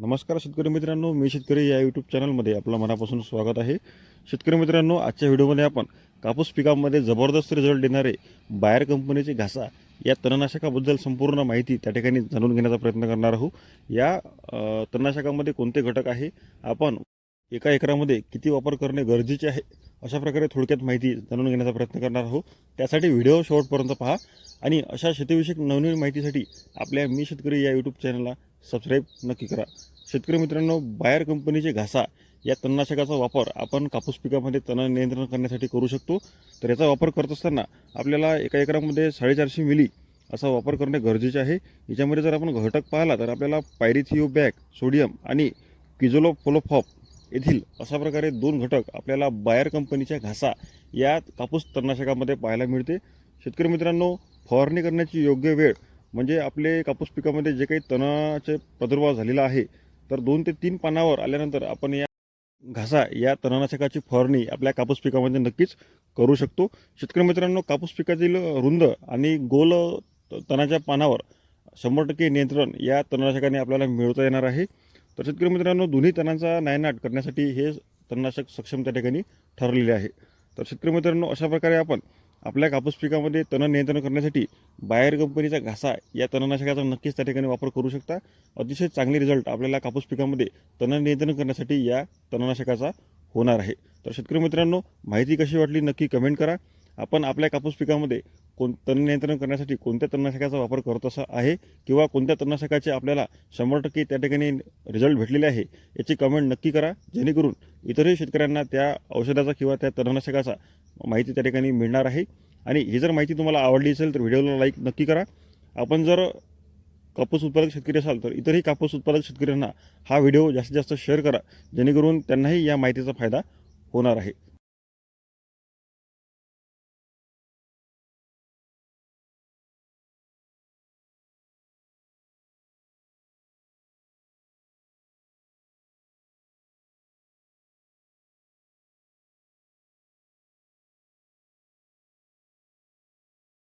नमस्कार शेतकरी मित्रांनो मी शेतकरी या यूट्यूब चॅनलमध्ये आपलं मनापासून स्वागत आहे. शेतकरी मित्रांनो आजच्या व्हिडिओमध्ये आपण कापूस पिकामध्ये जबरदस्त रिझल्ट देणारे बायर कंपनीचे घासा या तणनाशकाबद्दल संपूर्ण माहिती त्या ठिकाणी जाणून घेण्याचा प्रयत्न करणार आहोत. या तणनाशकामध्ये कोणते घटक आहे? आपण एका एकरामध्ये किती वापर करणे गरजेचे आहे? अशा प्रकारे थोडक्यात माहिती जाणून घेण्याचा प्रयत्न करणार आहोत. त्यासाठी व्हिडिओ शेवटपर्यंत पहा. आणि अशा शेतीविषयक नवनवीन माहितीसाठी आपल्या मी शेतकरी या यूट्यूब चॅनलला सबस्क्राईब नक्की करा. शेतकरी मित्रांनो बायर कंपनीचे घासा या तणनाशकाचा वापर आपण कापूस पिकामध्ये तण नियंत्रण करण्यासाठी करू शकतो. तर याचा वापर करत असताना आपल्याला एका एकरामध्ये साडेचारशे मिली असा वापर करणे गरजेचे आहे. याच्यामध्ये जर आपण घटक पाहिला तर आपल्याला पायरिथिओ बॅक सोडियम आणि किझोलो फोलोफॉप येथील अशा प्रकारे दोन घटक आपल्याला बायर कंपनीच्या घासा या कापूस तणनाशकामध्ये पाहायला मिळते. शेतकरी मित्रांनो फवारणी करण्याची योग्य वेळ म्हणजे आपले कापूस पिकामध्ये जे काही तणाचे प्रादुर्भाव झालेला आहे तर दोन ते तीन पानावर आल्यानंतर आपण या घासा या तणनाशकाची फवारणी आपल्या कापूस पिकामध्ये नक्कीच करू शकतो. शेतकरी मित्रांनो कापूस पिकातील रुंद आणि गोल तणाच्या पानावर शंभर टक्के नियंत्रण या तणनाशकाने आपल्याला मिळवता येणार आहे. तर शेतकरी मित्रांनो दोन्ही तणांचा नायनाट करण्यासाठी हे तणनाशक सक्षम त्या ठिकाणी ठरलेले आहे. तर शेतकरी मित्रांनो अशा प्रकारे आपण आपल्या कापूस पिकामध्ये तण नियंत्रण करण्यासाठी बायर कंपनीचा घासा या तणनाशकाचा नक्कीच त्या ठिकाणी वापर करू शकता. अतिशय चांगले रिझल्ट आपल्याला कापूस पिकामध्ये तण नियंत्रण करण्यासाठी या तणनाशकाचा होणार आहे. तर शेतकरी मित्रांनो माहिती कशी वाटली नक्की कमेंट करा. आपण आपल्या कापूस पिकामध्ये कोण तण नियंत्रण करण्यासाठी कोणत्या तणनाशकाचा वापर करत असा आहे किंवा कोणत्या तणनाशकाचे आपल्याला शंभर टक्के त्या ठिकाणी रिझल्ट भेटलेले आहे याची कमेंट नक्की करा. जेणेकरून इतरही शेतकऱ्यांना त्या औषधाचा किंवा त्या तणनाशकाचा माहिती त्या ठिकाणी मिळणार आहे. आणि ही जर माहिती तुम्हाला आवडली असेल तर व्हिडिओला लाईक नक्की करा. आपण जर कापूस उत्पादक शेतकरी असाल तर इतरही कापूस उत्पादक शेतकऱ्यांना हा व्हिडिओ जास्तीत जास्त शेअर करा. जेणेकरून त्यांनाही या माहितीचा फायदा होणार आहे.